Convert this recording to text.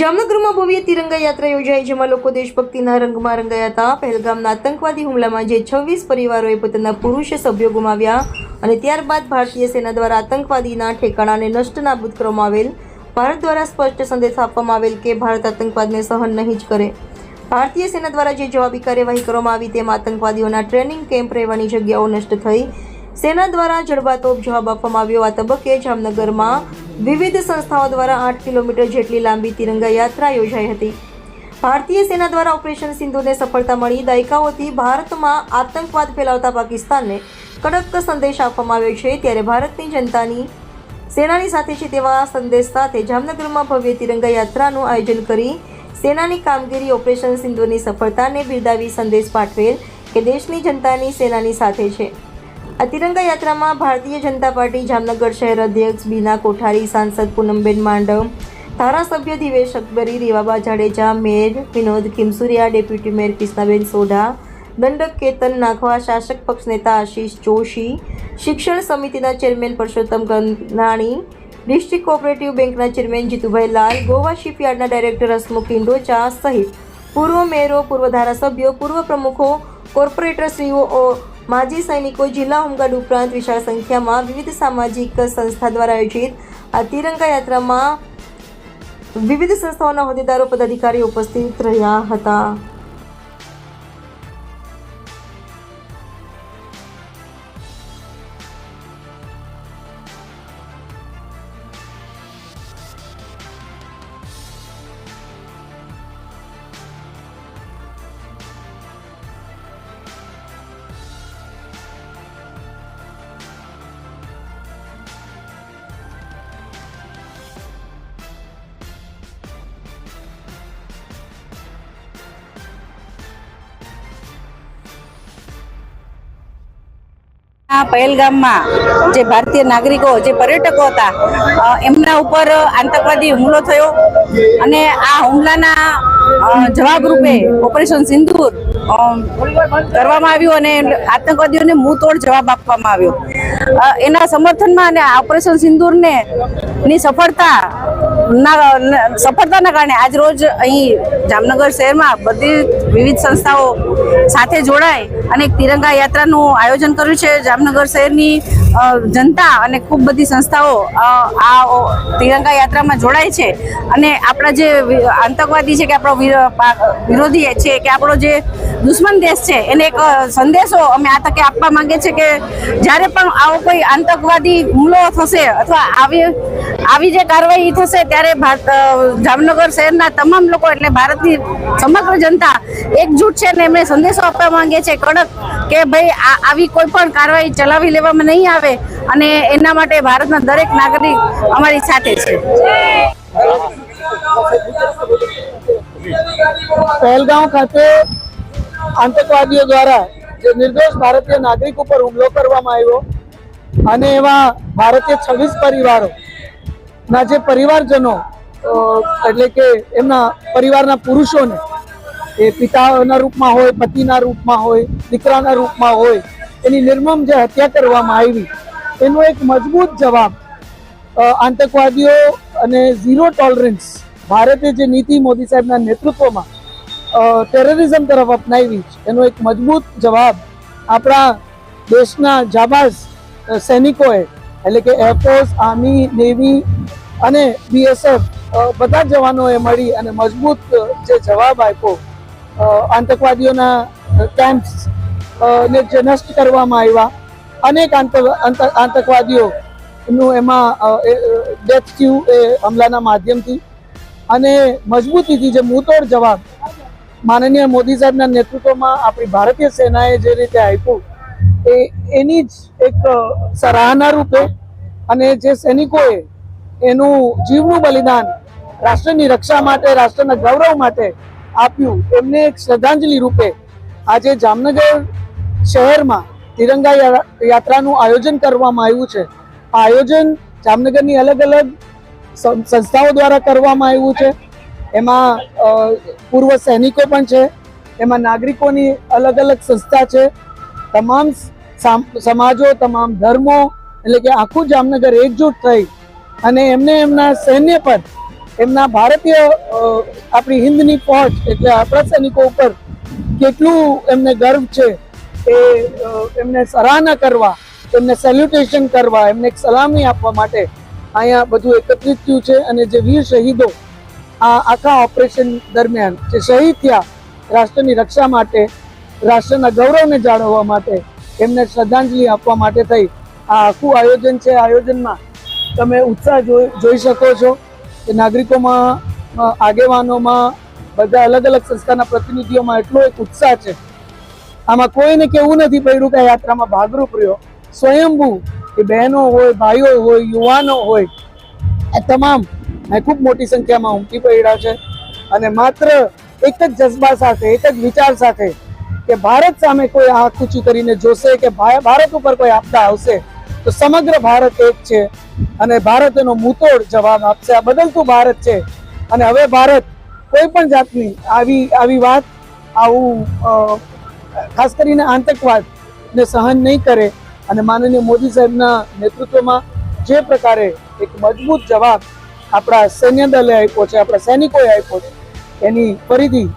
જામનગરમાં ભવ્ય તિરંગા યાત્રા યોજાઈ, જેમાં લોકો દેશભક્તિના રંગમાં રંગાયા હતા. પહેલગામના આતંકવાદી હુમલામાં જે છવ્વીસ પરિવારોએ પોતાના પુરુષ સભ્યો ગુમાવ્યા અને ત્યારબાદ ભારતીય સેના દ્વારા આતંકવાદીના ઠેકાણાને નષ્ટ નાબૂદ કરવામાં આવેલ. ભારત દ્વારા સ્પષ્ટ સંદેશ આપવામાં આવેલ કે ભારત આતંકવાદને સહન નહીં જ કરે. ભારતીય સેના દ્વારા જે જવાબી કાર્યવાહી કરવામાં આવી તેમાં આતંકવાદીઓના ટ્રેનિંગ કેમ્પ રહેવાની જગ્યાઓ નષ્ટ થઈ. સેના દ્વારા જડબાતોપ જવાબ આપવામાં આવ્યો. આ તબક્કે જામનગરમાં વિવિધ સંસ્થાઓ દ્વારા આઠ કિલોમીટર જેટલી લાંબી તિરંગા યાત્રા યોજાઈ હતી. ભારતીય સેના દ્વારા ઓપરેશન સિંધુને સફળતા મળી. દાયકાઓથી ભારતમાં આતંકવાદ ફેલાવતા પાકિસ્તાનને કડક સંદેશ આપવામાં આવ્યો છે. ત્યારે ભારતની જનતાની સેનાની સાથે છે તેવા સંદેશ સાથે જામનગરમાં ભવ્ય તિરંગા યાત્રાનું આયોજન કરી સેનાની કામગીરી ઓપરેશન સિંધુની સફળતાને બિરદાવી સંદેશ પાઠવેલ કે દેશની જનતાની સેનાની સાથે છે. આ તિરંગા યાત્રામાં ભારતીય જનતા પાર્ટી જામનગર શહેર અધ્યક્ષ બીના કોઠારી, સાંસદ પૂનમબેન માંડવ, ધારાસભ્ય Divesh Akbari, Rivaba Jadeja, mayor Vinod Khimsuriya, deputy mayor Krishnaben Sodha, દંડક કેતન નાખવા, શાસક પક્ષ નેતા આશીષ જોશી, શિક્ષણ સમિતિના chairman Parshottam Gandhani district cooperative બેંકના ચેરમેન જીતુભાઈ લાલ, ગોવા શિપયાર્ડના ડાયરેક્ટર હસમુખ ઇન્ડોચા સહિત પૂર્વ મેયરો, પૂર્વ ધારાસભ્યો, પૂર્વ પ્રમુખો કોર્પોરેટરશ્રીઓ ઓ માજી સૈનિકો જિલ્લા હોમગાર્ડ ઉપરાંત વિશાળ સંખ્યામાં વિવિધ સામાજિક સંસ્થા દ્વારા આયોજિત આ તિરંગા યાત્રામાં વિવિધ સંસ્થાઓના હોદ્દેદારો, પદાધિકારીઓ ઉપસ્થિત રહ્યા હતા. પહેલગામમાં જે ભારતીય નાગરિકો, જે પર્યટકો હતા એમના ઉપર આતંકવાદી હુમલો થયો અને આ હુમલાના જવાબ જવાબરૂપે ઓપરેશન સિંદૂર કરવામાં આવ્યું અને આતંકવાદીઓને મુંહતોડ જવાબ આપવામાં આવ્યો. એના સમર્થનમાં અને ઓપરેશન સિંદૂરને ની સફળતા ના સફળતાના કારણે આજ રોજ અહીં જામનગર શહેરમાં બધી વિવિધ સંસ્થાઓ સાથે જોડાય અને એક તિરંગા યાત્રાનું આયોજન કર્યું છે. જામનગર શહેરની જનતા અને ખૂબ બધી સંસ્થાઓ આ તિરંગા યાત્રામાં જોડાય છે. અને આપણા જે આતંકવાદી છે કે આપણો વિરોધી છે કે આપણો જે દુશ્મન દેશ છે, એને એક સંદેશો અમે આ તકે આપવા માંગીએ છીએ કે જ્યારે પણ આવો કોઈ આતંકવાદી હુમલો થશે અથવા આવી આવી જે કાર્યવાહી થશે ત્યારે જામનગર શહેરના તમામ લોકો એટલે ભારતની સમગ્ર જનતા એકજૂટ છે ને એમણે સંદેશો આપવા માંગે છે કડક કે ભાઈ આવી કોઈ પણ કાર્યવાહી ચલાવી લેવામાં નહીં આવે અને એના માટે ભારતના દરેક નાગરિક અમારી સાથે છે. પહેલગાંવ ખાતે આતંકવાદીઓ દ્વારા જે નિર્દોષ ભારતીય નાગરિક ઉપર હુમલો કરવામાં આવ્યો અને એવા ભારતીય છવ્વીસ પરિવારો ના, જે પરિવારજનો એટલે કે એમના પરિવારના પુરુષોને, એ પિતાના રૂપમાં હોય, પતિના રૂપમાં હોય, દીકરાના રૂપમાં હોય, એની નિર્મમ જે હત્યા કરવામાં આવી, એનો એક મજબૂત જવાબ આતંકવાદીઓ અને ઝીરો ટોલરન્સ, ભારતે જે નીતિ મોદી સાહેબના નેતૃત્વમાં ટેરરિઝમ તરફ અપનાવી, એનો એક મજબૂત જવાબ આપણા દેશના જાબાઝ સૈનિકોએ એટલે કે એરફોર્સ આર્મી નેવી અને બીએસએફ બધા જવાનોએ મળી અને મજબૂત જે જવાબ આપ્યો આતંકવાદીઓના કેમ્પ્સ ને જે નષ્ટ કરવામાં આવ્યા, અનેક આંતક- આંતક- આતંકવાદીઓ નું એમાં ડેથ થયું એ હમલાના માધ્યમથી. અને મજબૂતીથી જે મુતોડ જવાબ માનનીય મોદી સાહેબના નેતૃત્વમાં આપણી ભારતીય સેનાએ જે રીતે આપ્યું એ એની જ એક સરાહના રૂપે અને જે સૈનિકોએ એનું જીવનું બલિદાન રાષ્ટ્રની રક્ષા માટે, રાષ્ટ્રના ગૌરવ માટે આપ્યું, એમને એક શ્રદ્ધાંજલિ રૂપે આજે જામનગર શહેરમાં તિરંગા યાત્રાનું આયોજન કરવામાં આવ્યું છે. આ આયોજન જામનગરની અલગ અલગ સંસ્થાઓ દ્વારા કરવામાં આવ્યું છે. એમાં પૂર્વ સૈનિકો પણ છે. એમાં નાગરિકોની અલગ અલગ સંસ્થા છે. તમામ સમાજો, તમામ ધર્મો, એટલે કે આખું જામનગર એકજૂટ થઈ અને એમને એમના સૈન્ય પર, એમના ભારતીય આપણી હિન્દની પહોંચ એટલે આપણા સૈનિકો ઉપર કેટલું એમને ગર્વ છે એ એમને સરાહના કરવા, એમને સેલ્યુટેશન કરવા, એમને એક સલામી આપવા માટે અહીંયા બધું એકત્રિત થયું છે અને જે વીર શહીદો આ આખા ઓપરેશન દરમિયાન જે શહીદ થયા રાષ્ટ્રની રક્ષા માટે, રાષ્ટ્રના ગૌરવને જાળવવા માટે એમને શ્રદ્ધાંજલિ આપવા માટે થઈ. આ આખું આયોજન છે, આયોજનમાં તમે ઉત્સાહ જોઈ શકો છો કે નાગરિકોમાં આગેવાનોમાં બધા અલગ અલગ સંસ્થાના પ્રતિનિધિઓમાં એટલો એક ઉત્સાહ છે. આમાં કોઈને કેવું નથી પડ્યું કે યાત્રામાં ભાગરૂપ રહ્યો. સ્વયંભૂ કે બહેનો હોય, ભાઈઓ હોય, યુવાનો હોય એ તમામ ખૂબ મોટી સંખ્યામાં ઉમટી પડ્યા છે. અને માત્ર એક જ જજ્બા સાથે, એક જ વિચાર સાથે કે ભારત સામે કોઈ આંખ ઊંચી કરીને જોશે કે ભારત ઉપર કોઈ આપદા આવશે, તો સમગ્ર ભારત એક છે અને ભારત એનો મુતોડ જવાબ આપશે. આ બદલતું ભારત છે અને હવે ભારત કોઈ પણ જાતની આવી આવી વાત, આવું ખાસ કરીને આતંકવાદ ને સહન નહીં કરે અને માનનીય મોદી સાહેબના નેતૃત્વમાં જે પ્રકારે એક મજબૂત જવાબ આપણા સૈન્ય દલે આપ્યો છે, આપણા સૈનિકોએ આપ્યો છે, એની ફરીથી